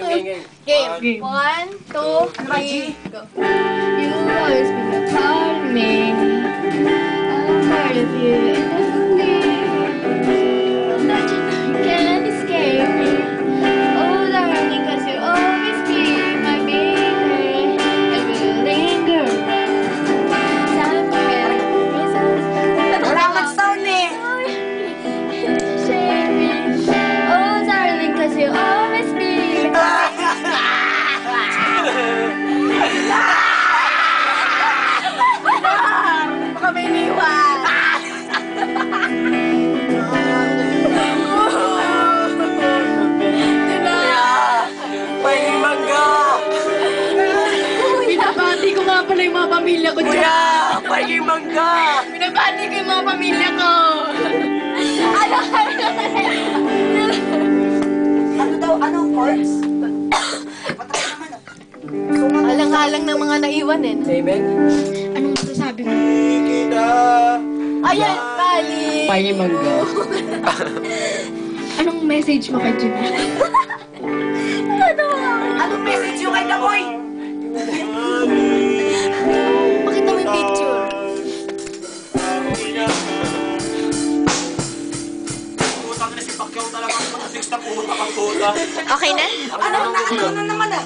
game, game, game. Game. One, two, three, go. You always been a part of me. I'm part of you endlessly. Nothing can escape me. Oh, darling, 'cause you always be my baby. Linger around. Time together. Wala akong sound. Shake me. Oh, darling, 'cause you always be pala yung mga pamilya ko dyan. Kuya! Pahinging mangga! Binabati ko yung mga pamilya ko. Ano, ano, Ano daw? Ano? Chords? Patay naman ah. Alang-alang ng mga naiwan eh. Amen? Anong masasabi mo? Kita! Ayan, bali. Pahinging mangga. Anong message mo kay Jimmy? Putang na si Pacquiao talaga. Six na puta puta. Okay na? Ano na? Ano na naman ah?